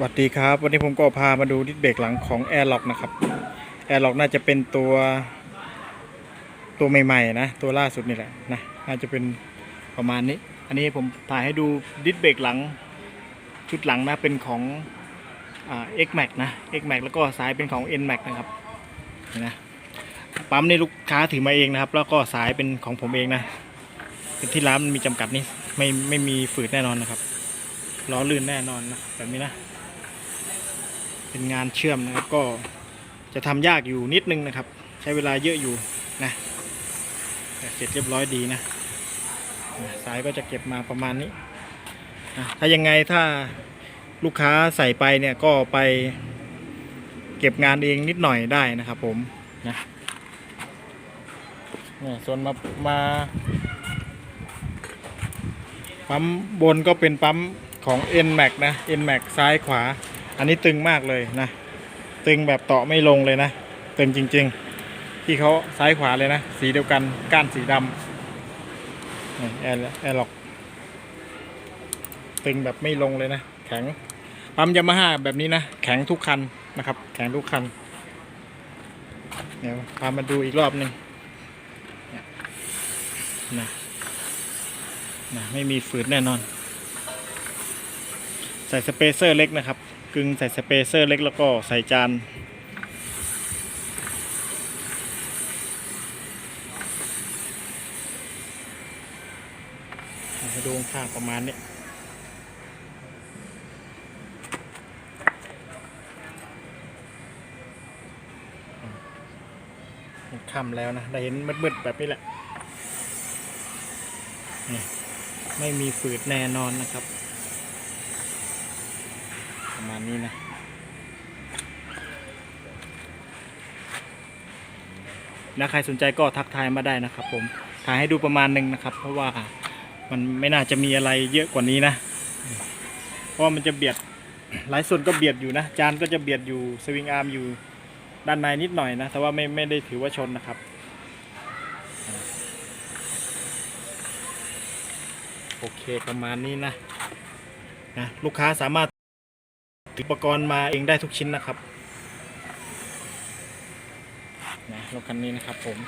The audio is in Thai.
สวัสดีครับ วันนี้ผมก็พามาดูดิสเบรกหลังของ a i r l o c k นะครับ a i r l o c k น่าจะเป็นตัวตัวใหม่ๆนะ ตัวล่าสุดนี่แหละนะน่าจะเป็นประมาณนี้ อันนี้ผมถ่ายให้ดูดิสเบรกหลังชุดหลังนะเป็นของอ่า X Max นะ X Max แล้วก็สายเป็นของ N Max นะครับนี่นะปั๊มนี่ลูกค้าถือมาเองนะครับ แล้วก็สายเป็นของผมเองนะเป็นที่ร้านมันมีจำกัดนี่ไม่ไม่มีฝืดแน่นอนนะครับล้อลื่นแน่นอนนะแบบนี้นะ เป็นงานเชื่อมนะครับก็จะทำยากอยู่นิดนึงนะครับ ใช้เวลาเยอะอยู่นะแต่เสร็จเรียบร้อยดีนะสายก็จะเก็บมาประมาณนี้นะถ้ายังไงถ้าลูกค้าใส่ไปเนี่ยก็ไปเก็บงานเองนิดหน่อยได้นะครับผมนะเนี่ยส่วนมามาปั๊มบนก็เป็นปั๊มของ N Max นะ N Max ซ้ายขวา อันนี้ตึงมากเลยนะ ตึงแบบตาะไม่ลงเลยนะ ตึงจริง ๆ ที่เขาซ้ายขวาเลยนะ สีเดียวกันก้านสีดำแอร์แอร์ล็อกตึงแบบไม่ลงเลยนะ แข็งปั๊มยามาฮ่าแบบนี้นะ แข็งทุกคันนะครับ แข็งทุกคันเดี๋ยวพามาดูอีกรอบหนึงเนี่ยนะนะไม่มีฝืดแน่นอน ใส่สเปเซอร์เล็กนะครับ งใส่สเปเซอร์เล็กแล้วก็ใส่จานให้ดูข้างประมาณนี้มันค่ำแล้วนะ ได้เห็นมืดๆแบบนี้แหละนี่ไม่มีฝืดแน่นอนนะครับ ประมาณนี้นะนะใครสนใจก็ทักทายมาได้นะครับ ผมถ่ายให้ดูประมาณหนึ่งนะครับ เพราะว่ามันไม่น่าจะมีอะไรเยอะกว่านี้นะ เพราะมันจะเบียดหลายส่วนก็เบียดอยู่นะ จานก็จะเบียดอยู่สวิงอาร์มอยู่ด้านในนิดหน่อยนะ แต่ว่าไม่ไม่ได้ถือว่าชนนะครับโอเคประมาณนี้นะนะ ลูกค้าสามารถ อุปกรณ์มาเองได้ทุกชิ้นนะครับนะรถคันนี้นะครับผม